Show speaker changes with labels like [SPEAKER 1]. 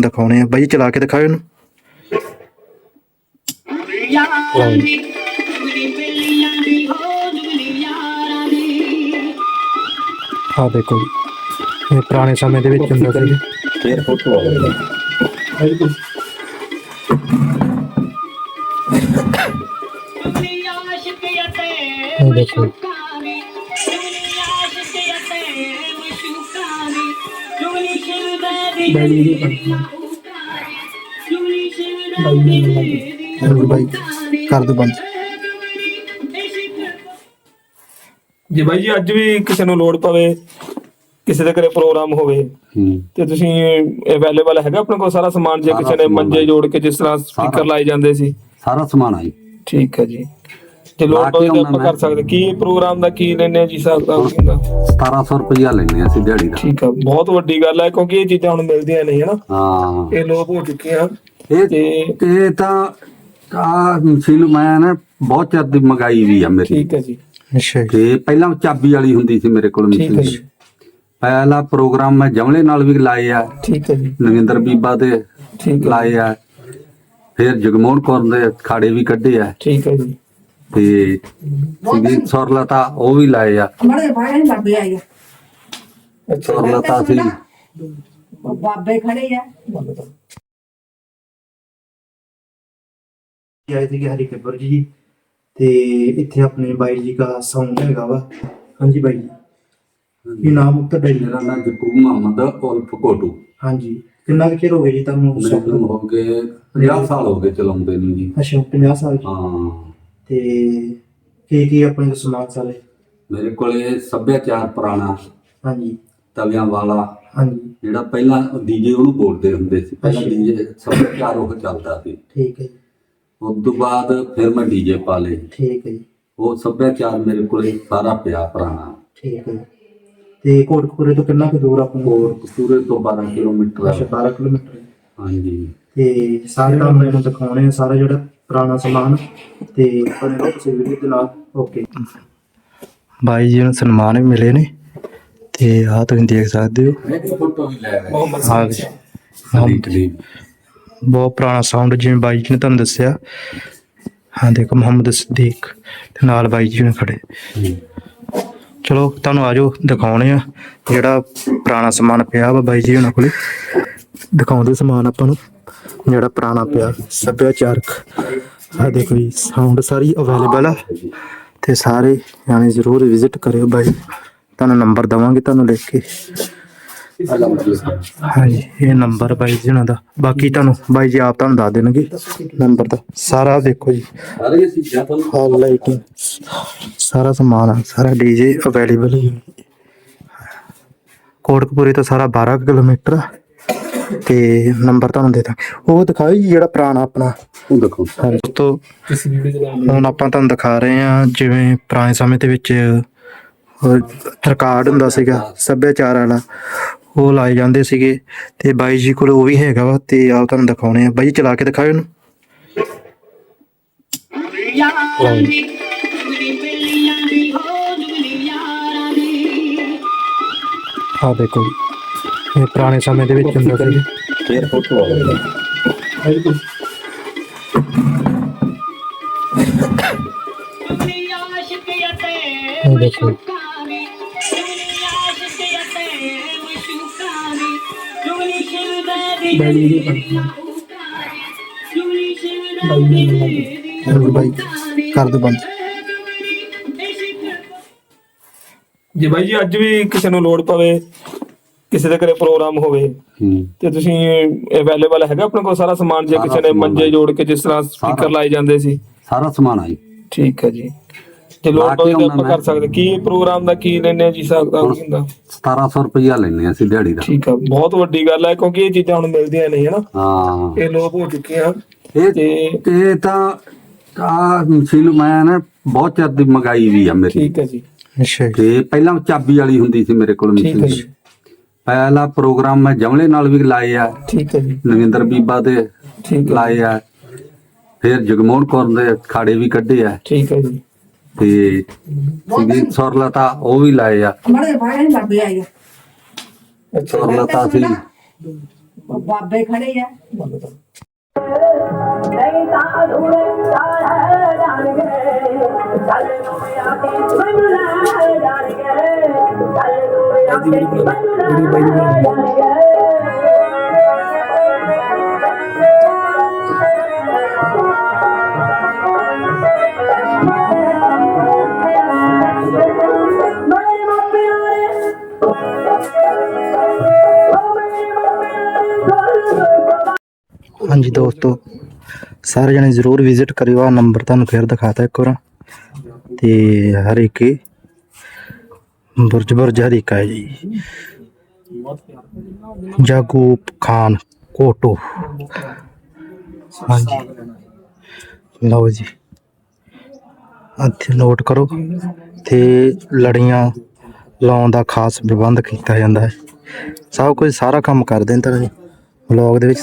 [SPEAKER 1] ਦਿਖਾਉਣੇ ਆ। ਬਾਈ ਚਲਾ ਕੇ ਦਿਖਾਓ ਇਹਨੂੰ। ਆ ਦੇਖੋ ਇਹ ਪੁਰਾਣੇ ਸਮੇਂ ਦੇ ਵਿੱਚ ਹੁੰਦਾ ਸੀ।
[SPEAKER 2] ਫੇਰ ਫੋਟੋ ਆ ਗਈ
[SPEAKER 1] ਇਹ ਦੇਖੋ ਬਾਈ ਕਰ ਦੋ ਬੰਦ
[SPEAKER 3] ਜੇ ਬਾਈ ਜੀ ਅੱਜ ਵੀ ਕਿਸੇ ਨੂੰ ਲੋੜ ਪਵੇ ਕਿਸੇ ਦੇ ਘਰੇ ਪ੍ਰੋਗਰਾਮ ਹੋਵੇ ਤੇ ਤੁਸੀਂ ਅਵੇਲੇਬਲ ਹੈਗਾ ਆਪਣੇ ਕੋਲ ਸਾਰਾ ਸਮਾਨ ਜੇ ਕਿਸੇ ਨੇ ਮੰਜੇ ਜੋੜ ਕੇ ਜਿਸ ਤਰ੍ਹਾਂ ਸਪੀਕਰ। ਲਾਏ ਜਾਂਦੇ ਸੀ?
[SPEAKER 2] ਸਾਰਾ ਸਮਾਨ ਆਈ
[SPEAKER 3] ਠੀਕ ਹੈ ਜੀ। ਜੇ ਲੋੜ ਪਵੇ ਤਾਂ ਆਪਾਂ। ਕਰ ਸਕਦੇ। ਕੀ ਪ੍ਰੋਗਰਾਮ ਦਾ ਕੀ ਲੈਣੇ ਜੀ ਹਿਸਾਬ ਦਾ ਹੁੰਦਾ
[SPEAKER 2] 1700 ਰੁਪਇਆ ਲੈਣੇ ਅਸੀਂ ਦਿਹਾੜੀ ਦਾ।
[SPEAKER 3] ਠੀਕ ਹੈ ਬਹੁਤ ਵੱਡੀ ਗੱਲ ਹੈ ਕਿਉਂਕਿ ਇਹ ਚੀਜ਼ਾਂ ਹੁਣ ਮਿਲਦੀਆਂ ਨਹੀਂ ਹੈ ਨਾ
[SPEAKER 2] ਹਾਂ।
[SPEAKER 3] ਇਹ ਲੋਪ ਹੋ ਚੁੱਕੀਆਂ।
[SPEAKER 2] ਇਹ
[SPEAKER 3] ਤੇ
[SPEAKER 2] ਇਹ ਤਾਂ ਆ ਮਸ਼ੀਨ ਮੈਂ ਨਾ ਬਹੁਤ ਚਿਰ ਦੀ ਮੰਗਾਈ ਵੀ ਆ ਮੇਰੀ।
[SPEAKER 3] ਠੀਕ ਹੈ ਜੀ।
[SPEAKER 1] ਅੱਛਾ ਜੀ।
[SPEAKER 2] ਤੇ ਪਹਿਲਾਂ ਚਾਬੀ ਵਾਲੀ ਹੁੰਦੀ ਸੀ ਮੇਰੇ ਕੋਲ
[SPEAKER 3] ਠੀਕ ਹੈ
[SPEAKER 2] ਮਸ਼ੀਨ।
[SPEAKER 3] ਜੀ।
[SPEAKER 2] ਪਹਿਲਾ ਪ੍ਰੋਗਰਾਮ ਮੈਂ ਜਮਲੇ ਨਾਲ ਵੀ ਲਾਏ ਆ।
[SPEAKER 3] ਠੀਕ ਹੈ ਜੀ।
[SPEAKER 2] ਨਵਿੰਦਰ ਬੀਬਾ ਦੇ
[SPEAKER 3] ਠੀਕ
[SPEAKER 2] ਲਾਏ ਆ। ਫਿਰ ਜਗਮੋਹਨ ਕੌਰ ਦੇ ਖਾੜੇ ਵੀ ਕੱਢੇ ਆ।
[SPEAKER 3] ਠੀਕ ਹੈ ਜੀ।
[SPEAKER 2] ਤੇ ਸੰਗੀਤ ਸੌਰਲਤਾ ਉਹ ਵੀ ਲਾਏ ਆ।
[SPEAKER 4] ਬੜੇ ਬਾਹਰ ਬਾਬੇ ਆਏ ਆ
[SPEAKER 3] ਅੱਛਾ
[SPEAKER 2] ਸੌਰਲਤਾ ਸੀ।
[SPEAKER 4] ਬਾਬੇ ਖੜੇ ਆ।
[SPEAKER 5] ਆਏ ਸੀਗੇ ਹਰੀ ਕੱਬਰ ਜੀ। ਤੇ ਇੱਥੇ ਆਪਣੇ ਬਾਈ ਜੀ ਦਾ ਸਾਊਂਡ ਹੈਗਾ ਵਾ। ਹਾਂਜੀ ਬਾਈ ਜੀ। ਇਹ ਨਾਮ ਬਾਈ ਜੀ?
[SPEAKER 2] ਮੇਰਾ ਨਾਮ ਜੱਗੂ ਮੁਹੰਮਦ ਉਲਫ ਕੋਟੂ
[SPEAKER 5] ਹਾਂਜੀ। ਕਿੰਨਾ ਕੁ ਚਿਰ ਹੋ ਗਿਆ ਜੀ ਤੁਹਾਨੂੰ
[SPEAKER 2] ਮੈਨੂੰ ਹੋ ਗਏ 50 ਸਾਲ ਹੋ ਗਏ ਚਲਾਉਂਦੇ ਨੂੰ ਜੀ।
[SPEAKER 5] ਅੱਛਾ 50 ਸਾਲ।
[SPEAKER 2] ਹਾਂ।
[SPEAKER 5] ਤੇ ਕੀ ਕੀ ਆਪਣੇ ਕੋਲ ਸਮਾਨ ਸਾਲੇ?
[SPEAKER 2] ਮੇਰੇ ਕੋਲੇ ਸੱਭਿਆਚਾਰ ਪੁਰਾਣਾ
[SPEAKER 5] ਹਾਂਜੀ।
[SPEAKER 2] ਤਵਿਆਂ ਵਾਲਾ
[SPEAKER 5] ਹਾਂਜੀ।
[SPEAKER 2] ਜਿਹੜਾ ਪਹਿਲਾਂ ਡੀਜੇ ਉਹਨੂੰ ਬੋਲਦੇ ਹੁੰਦੇ ਸੀ ਪਹਿਲਾਂ
[SPEAKER 5] ਅੱਛਾ।
[SPEAKER 2] ਡੀਜੇ ਸੱਭਿਆਚਾਰ ਉਹ ਚੱਲਦਾ ਸੀ।
[SPEAKER 5] ਠੀਕ ਹੈ ਜੀ।
[SPEAKER 2] ਉਸ ਤੋਂ ਬਾਅਦ ਫਿਰ ਮੈਂ ਡੀਜੇ ਪਾ ਲਏ।
[SPEAKER 5] ਠੀਕ ਹੈ ਜੀ।
[SPEAKER 2] ਉਹ ਸੱਭਿਆਚਾਰ ਮੇਰੇ ਕੋਲੇ ਸਾਰਾ ਪਿਆ ਪੁਰਾਣਾ।
[SPEAKER 5] ਠੀਕ ਹੈ ਜੀ। ਤੇ ਕੋਟਕਪੂਰੇ ਤੋਂ ਕਿੰਨਾ ਕੁ ਦੂਰ ਆਪਣਾ
[SPEAKER 2] ਹੋਰ ਕਸੂਰੇ ਤੋਂ 12 ਕਿਲੋਮੀਟਰ
[SPEAKER 5] ਅੱਛਾ
[SPEAKER 2] ਆ।
[SPEAKER 5] 12 ਕਿਲੋਮੀਟਰ। ਹੈ।
[SPEAKER 2] ਹਾਂਜੀ।
[SPEAKER 5] ਤੇ ਸਾਰੇ ਮੈਨੂੰ ਦਿਖਾਉਣੇ ਆ ਸਾਰਾ ਜਿਹੜਾ ਪੁਰਾਣਾ ਸਮਾਨ ਤੇ ਬਣੇ ਰਹੋ ਤੁਸੀਂ ਵੀਡੀਓ ਦੇ ਨਾਲ ਓਕੇ
[SPEAKER 1] ਬਾਈ ਜੀ ਨੂੰ ਸਨਮਾਨ ਵੀ ਮਿਲੇ ਨੇ ਤੇ ਆਹ ਤੁਸੀਂ ਦੇਖ ਸਕਦੇ ਹੋ।
[SPEAKER 2] ਇੱਕ ਫੋਟੋ ਵੀ ਲੈ ਗਏ
[SPEAKER 3] ਮੁਹੰਮਦ
[SPEAKER 1] ਆਹ
[SPEAKER 2] ਦੀ
[SPEAKER 1] ਬਹੁਤ ਪੁਰਾਣਾ ਸਾਊਂਡ ਜਿਵੇਂ ਬਾਈ ਜੀ ਨੇ ਤੁਹਾਨੂੰ ਦੱਸਿਆ। ਹਾਂ ਦੇਖੋ ਮੁਹੰਮਦ ਸਦੀਕ ਤੇ ਨਾਲ ਬਾਈ ਜੀ ਨੇ ਖੜੇ। ਚਲੋ ਤੁਹਾਨੂੰ ਆਜੋ ਦਿਖਾਉਣੇ ਆ ਜਿਹੜਾ ਪੁਰਾਣਾ ਸਮਾਨ ਪਿਆ ਵਾ ਬਾਈ ਜੀ ਉਹਨਾਂ ਕੋਲੇ। ਦਿਖਾਉਂਦੇ ਸਮਾਨ ਆਪਾਂ ਨੂੰ। ਜਿਹੜਾ ਪੁਰਾਣਾ ਪਿਆ, ਸੱਭਿਆਚਾਰਕ। ਆ ਦੇਖੋ ਜੀ ਸਾਊਂਡ ਸਾਰੀ ਅਵੇਲੇਬਲ ਆ। ਤੇ ਸਾਰੇ ਯਾਨੀ ਜ਼ਰੂਰ ਵਿਜ਼ਿਟ ਕਰਿਓ ਬਾਈ। ਤੁਹਾਨੂੰ ਨੰਬਰ ਦਵਾਂਗੇ ਤੁਹਾਨੂੰ ਲਿਖ ਕੇ। ਹਾਂਜੀ, ਇਹ ਨੰਬਰ ਬਾਈ ਜੀ ਉਹਨਾਂ ਦਾ। ਬਾਕੀ ਤੁਹਾਨੂੰ, ਬਾਈ ਜੀ ਆਪ ਤੁਹਾਨੂੰ ਦੱਸ ਦੇਣਗੇ। ਨੰਬਰ ਦਾ। ਸਾਰਾ ਦੇਖੋ ਜੀ। ਹਾਲ ਲਾਈਟਿੰਗ ਸਾਰਾ ਸਮਾਨ ਆ, ਸਾਰਾ ਡੀਜੇ ਅਵੇਲੇਬਲ ਹੈ ਕੋਟਕਪੂਰੇ ਤੋਂ ਸਾਰਾ 12 ਕਿਲੋਮੀਟਰ ਆ। ਤੇ ਨੰਬਰ ਤੁਹਾਨੂੰ ਦੇ ਦਾਂ ਉਹ ਦਿਖਾਓ ਜੀ ਜਿਹੜਾ ਪੁਰਾਣਾ ਆਪਣਾ।
[SPEAKER 2] ਉਹ ਦੇਖੋ
[SPEAKER 1] ਹਾਂਜੀ। ਤੋਂ
[SPEAKER 3] ਤੁਸੀਂ ਵੀਡੀਓ ਚਲਾਉਂਦੇ
[SPEAKER 1] ਹੁਣ ਆਪਾਂ ਤੁਹਾਨੂੰ ਦਿਖਾ ਰਹੇ ਹਾਂ ਜਿਵੇਂ ਪੁਰਾਣੇ ਸਮੇਂ ਦੇ ਵਿੱਚ ਰਿਕਾਰਡ ਹੁੰਦਾ ਸੀਗਾ ਸੱਭਿਆਚਾਰ ਵਾਲਾ ਉਹ ਲਾਏ ਜਾਂਦੇ ਸੀਗੇ। ਤੇ ਬਾਈ ਜੀ ਕੋਲ ਉਹ ਵੀ ਹੈਗਾ ਵਾ ਤੇ ਆਪ ਤੁਹਾਨੂੰ ਦਿਖਾਉਣੇ ਆ। ਬਾਈ ਚਲਾ ਕੇ ਦਿਖਾਓ ਇਹਨੂੰ। ਆ ਦੇਖੋ ਇਹ ਪੁਰਾਣੇ ਸਮੇਂ ਦੇ ਵਿੱਚ ਹੁੰਦਾ ਸੀ।
[SPEAKER 2] ਫੇਰ ਫੋਟੋ ਆ ਗਈ।
[SPEAKER 1] ਇਹ ਦੇਖੋ। ਚਲੋ ਬਾਈ ਕਰ ਦੋ ਬੰਦ।
[SPEAKER 3] ਜੇ ਬਾਈ ਜੀ ਅੱਜ ਵੀ ਕਿਸੇ ਨੂੰ ਲੋੜ ਪਵੇ ਕਿਸੇ ਦੇ ਘਰੇ ਪ੍ਰੋਗਰਾਮ ਹੋਵੇ
[SPEAKER 2] ਹੂੰ।
[SPEAKER 3] ਤੇ ਤੁਸੀਂ ਅਵੇਲੇਬਲ ਹੈਗਾ ਆਪਣੇ ਕੋਲ ਸਾਰਾ ਸਮਾਨ ਜੇ ਕਿਸੇ ਨੇ ਮੰਜੇ। ਜੋੜ ਕੇ ਜਿਸ ਤਰ੍ਹਾਂ ਸਪੀਕਰ। ਲਾਏ ਜਾਂਦੇ ਸੀ।
[SPEAKER 2] ਸਾਰਾ ਸਮਾਨ ਆਈ
[SPEAKER 3] ਠੀਕ ਹੈ ਜੀ। ਜੇ ਲੋੜ ਪਵੇ ਤਾਂ ਆਪਾਂ। ਕਰ ਸਕਦੇ। ਕੀ ਪ੍ਰੋਗਰਾਮ ਦਾ ਕੀ ਲੈਣੇ ਜੀ ਦਾ
[SPEAKER 2] ਹੁਣ-
[SPEAKER 3] ਹੁੰਦਾ?
[SPEAKER 2] 1700 ਰੁਪਇਆ ਲੈਣੇ ਅਸੀਂ ਦਿਹਾੜੀ ਦਾ।
[SPEAKER 3] ਠੀਕ ਆ ਬਹੁਤ ਵੱਡੀ ਗੱਲ ਹੈ ਕਿਉਂਕਿ ਇਹ ਚੀਜ਼ਾਂ ਹੁਣ ਮਿਲਦੀਆਂ ਨਹੀਂ ਹੈ ਨਾ?
[SPEAKER 2] ਹਾਂ।
[SPEAKER 3] ਇਹ ਲੋਪ ਹੋ ਚੁੱਕੀਆਂ।
[SPEAKER 2] ਇਹ
[SPEAKER 3] ਤੇ
[SPEAKER 2] ਇਹ ਤਾਂ ਆ ਮਸ਼ੀਨ ਮੈਂ ਨਾ ਬਹੁਤ ਚਿਰ ਦੀ ਮੰਗਾਈ ਵੀ ਆ ਮੇਰੀ।
[SPEAKER 3] ਠੀਕ ਹੈ ਜੀ।
[SPEAKER 1] ਅੱਛਾ ਜੀ।
[SPEAKER 2] ਤੇ ਪਹਿਲਾਂ ਚਾਬੀ ਵਾਲੀ ਹੁੰਦੀ ਸੀ ਮੇਰੇ ਕੋਲ
[SPEAKER 3] ਠੀਕ ਹੈ
[SPEAKER 2] ਮਸ਼ੀਨ।
[SPEAKER 3] ਜੀ
[SPEAKER 2] ਪਹਿਲਾ ਪ੍ਰੋਗਰਾਮ ਮੈਂ ਜਮਲੇ ਨਾਲ ਵੀ ਲਾਏ ਆ।
[SPEAKER 3] ਠੀਕ ਹੈ ਜੀ।
[SPEAKER 2] ਨਵਿੰਦਰ ਬੀਬਾ ਦੇ
[SPEAKER 3] ਠੀਕ
[SPEAKER 2] ਲਾਏ ਆ। ਫਿਰ ਜਗਮੋਹਨ ਕੌਰ ਦੇ ਖਾੜੇ ਵੀ ਕੱਢੇ ਆ।
[SPEAKER 3] ਠੀਕ ਹੈ ਜੀ।
[SPEAKER 2] ਤੇ ਸੰਗੀਤ ਸੌਰਲਤਾ ਉਹ ਵੀ ਲਾਏ ਆ।
[SPEAKER 4] ਬੜੇ ਬਾਹਰ ਬਾਬੇ ਆਏ।
[SPEAKER 2] ਸੌਰਲਤਾ ਸੀ।
[SPEAKER 4] ਬਾਬੇ ਖੜੇ ਆ।
[SPEAKER 6] ਨਹੀਂ ਤਾਂ ਅਧੂਰੇ ਚਾਹ ਜਾਣਗੇ। ਚੱਲ ਨੂੰ ਆ ਕੇ ਮੈਨੂੰ ਲੈ ਜਾਣਗੇ। ਚੱਲ ਨੂੰ ਆ ਕੇ ਮੈਨੂੰ ਲੈ ਜਾਣਗੇ ਮੇਰੇ ਮਾਪਿਆਂ ਨੇ ਓ ਮੇਰੇ ਮਾਪਿਆਂ ਨੇ
[SPEAKER 1] ਹਾਂਜੀ ਦੋਸਤੋ ਸਾਰੇ ਜਣੇ ਜ਼ਰੂਰ ਵਿਜ਼ਿਟ ਕਰਿਓ। ਆ ਨੰਬਰ ਤੁਹਾਨੂੰ ਫਿਰ ਦਿਖਾਤਾ ਇੱਕ ਵਾਰ। ਤੇ ਹਰੀਕੇ ਬੁਰਜ ਬੁਰਜ ਹਰੀਕਾ ਹੈ ਜੀ। ਜਾਗੂਪ ਖਾਨ ਕੋਟੋ। ਹਾਂਜੀ। ਲਓ ਜੀ। ਇੱਥੇ ਨੋਟ ਕਰੋ ਤੇ ਲੜੀਆਂ ਲਾਉਣ ਦਾ ਖਾਸ ਪ੍ਰਬੰਧ ਕੀਤਾ ਜਾਂਦਾ ਹੈ। ਸਭ ਕੁਝ ਸਾਰਾ ਕੰਮ ਕਰਦੇ ਨੇ। ਤਾਂ ਵਲੌਗ ਦੇ ਵਿੱਚ